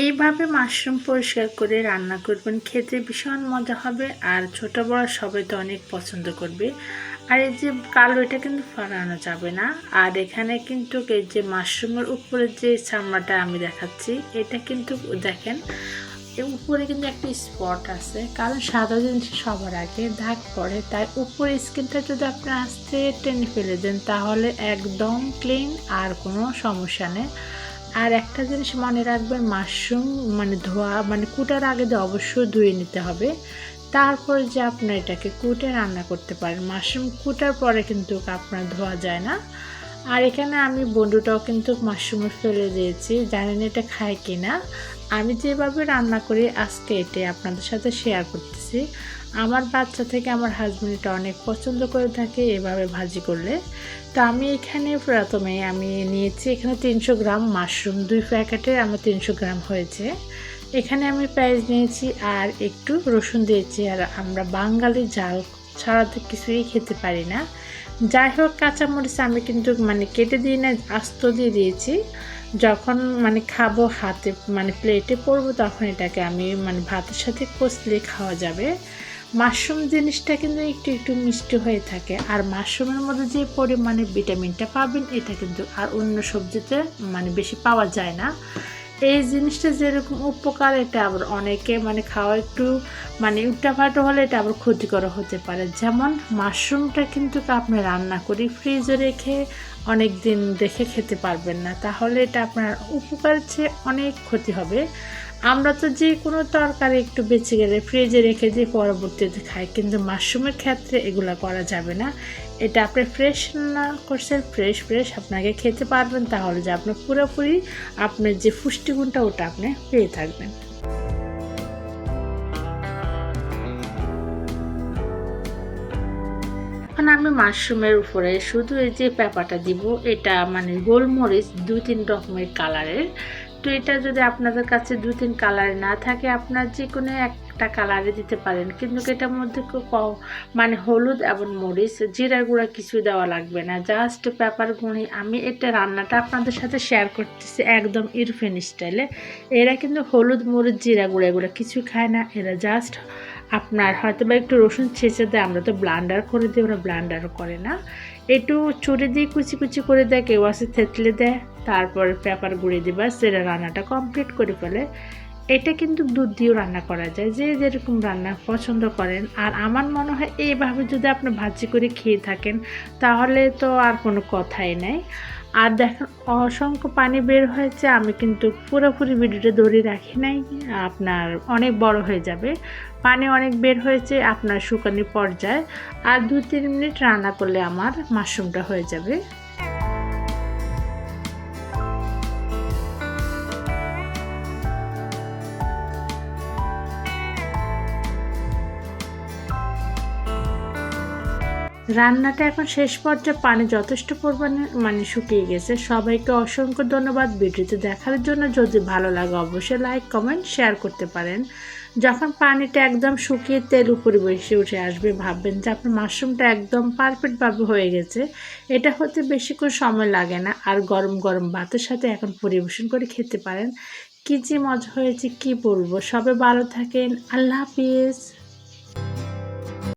এইভাবে মাশরুম পরিষ্কার করে রান্না করবেন। খেতে ভীষণ মজা হবে। আর ছোট বড় সবাই তো অনেক পছন্দ করবে। আর এই যে কালো, এটা কিন্তু ফাড়ানো যাবে না। আর এখানে কিন্তু এই যে মাশরুমের উপরে যে চামড়াটা আমি দেখাচ্ছি, এটা কিন্তু দেখেন এর উপরে কিন্তু একটা স্পট আছে। কারণ সাদা জিনিস সবার আগে দাগ পড়ে। তাই উপরে স্কিনটা যদি আপনি আস্তে টেনে ফেলে দেন, তাহলে একদম ক্লিন আর কোনো সমস্যা নেই। আর একটা জিনিস মনে রাখবেন, মাশরুম মানে ধোয়া মানে কুটার আগে দিয়ে অবশ্যই ধুয়ে নিতে হবে। তারপর যে আপনার এটাকে কুটে রান্না করতে পারেন। মাশরুম কুটার পরে কিন্তু আপনার ধোয়া যায় না। আর এখানে আমি বন্ধুটাও কিন্তু মাশরুম ফেলে দিয়েছি, জানেন এটা খায় কি না আমি যেভাবে রান্না করি, আজকে এটাই আপনাদের সাথে শেয়ার করতেছি। আমার বাচ্চা থেকে আমার হাজব্যান্ড এটা অনেক পছন্দ করে থাকে, এভাবে ভাজি করলে। তো আমি এখানে প্রথমে আমি নিয়েছি এখানে তিনশো গ্রাম মাশরুম, দুই প্যাকেটে আমার তিনশো গ্রাম হয়েছে। এখানে আমি পেঁয়াজ নিয়েছি আর একটু রসুন দিয়েছি, আর আমরা বাঙালি জাল ছাড়া তো কিছুই খেতে পারি না। যাই হোক কাঁচামরিচ আমি কিন্তু মানে কেটে দিয়ে না, আস্ত দিয়ে দিয়েছি। যখন মানে খাব হাতে মানে প্লেটে পড়ব তখন এটাকে আমি মানে ভাতের সাথে কষলে খাওয়া যাবে। মাশরুম জিনিসটা কিন্তু একটু একটু মিষ্টি হয়ে থাকে। আর মাশরুমের মধ্যে যে পরিমাণে ভিটামিনটা পাবেন, এটা কিন্তু আর অন্য সবজিতে মানে বেশি পাওয়া যায় না। এই জিনিসটা যেরকম উপকার, এটা আবার অনেকে মানে খাওয়া একটু মানে উল্টাপাল্টা হলে এটা আবার ক্ষতিকর হতে পারে। যেমন মাশরুমটা কিন্তু আপনি রান্না করি ফ্রিজে রেখে অনেক দিন রেখে খেতে পারবেন না। তাহলে এটা আপনার উপকার চেয়ে অনেক ক্ষতি হবে। আমরা তো যে কোনো তরকারি একটু বেঁচে গেলে ফ্রিজে রেখে দিয়ে পরবর্তীতে খাই, কিন্তু মাশরুমের ক্ষেত্রে এগুলো করা যাবে না। এটা আপনি ফ্রেশ না করছেন ফ্রেশ ফ্রেশ আপনাকে খেতে পারবেন তাহলে যে আপনার পুরোপুরি আপনার যে পুষ্টিগুণটা ওটা আপনি পেয়ে থাকবেন। এখন আমি মাশরুমের উপরে শুধু এই যে পেঁপাটা দিব, এটা মানে গোলমরিচ দুই তিন রকমের কালারের তো এটা যদি আপনাদের কাছে দু তিন কালারে না থাকে, আপনার যে কোনো একটা কালারে দিতে পারেন। কিন্তু এটার মধ্যে মানে হলুদ এবং মরিচ, জিরা গুঁড়া কিছু দেওয়া লাগবে না। জাস্ট পেপার গুঁড়ি। আমি এটা রান্নাটা আপনাদের সাথে শেয়ার করতেছি একদম ইরফেন স্টাইলে এরা কিন্তু হলুদ, মরিচ, জিরা গুঁড়া এগুলো কিছু খায় না। এরা জাস্ট আপনার হয়তো বা একটু রসুন ছেঁচে দেয়, আমরা তো ব্লান্ডার করে দিই, ওরা ব্লান্ডারও করে না। একটু চুড়ে দিয়ে কুচি কুচি করে দেয়, কেউ আছে থেতলে দেয়, তারপর পেপার গুঁড়ে দিবা, সেটা রান্নাটা কমপ্লিট করে ফেলে। এটা কিন্তু দুধ দিয়েও রান্না করা যায়। যে যেরকম রান্না পছন্দ করেন। আর আমার মনে হয় এইভাবে যদি আপনি ভাজি করে খেয়ে থাকেন, তাহলে তো আর কোনো কথাই নাই। আর দেখেন, অসংখ্য পানি বের হয়েছে, আমি কিন্তু পুরোপুরি ভিডিওটা ধরে রাখি নাই। আপনার অনেক বড় হয়ে যাবে। পানি অনেক বের হয়েছে, আপনার শুকানি পর্যায়ে। আর দু তিন মিনিট রান্না করলে আমার মাশরুমটা হয়ে যাবে। রান্নাটা এখন শেষ পর্যায়ে পানি যথেষ্ট পরিমাণে মানে শুকিয়ে গেছে। সবাইকে অসংখ্য ধন্যবাদ ভিডিওতে দেখার জন্য। যদি ভালো লাগে অবশ্যই লাইক, কমেন্ট, শেয়ার করতে পারেন। যখন পানিটা একদম শুকিয়ে তেল উপরে বসে উঠে আসবে, ভাববেন যে আপনার মাশরুমটা একদম পারফেক্টভাবে হয়ে গেছে। এটা হতে বেশিক্ষণ সময় লাগে না। আর গরম গরম ভাতের সাথে এখন পরিবেশন করে খেতে পারেন। কী যে মজা হয়েছে, কি বলব? সবে ভালো থাকেন। আল্লাহ হাফিজ।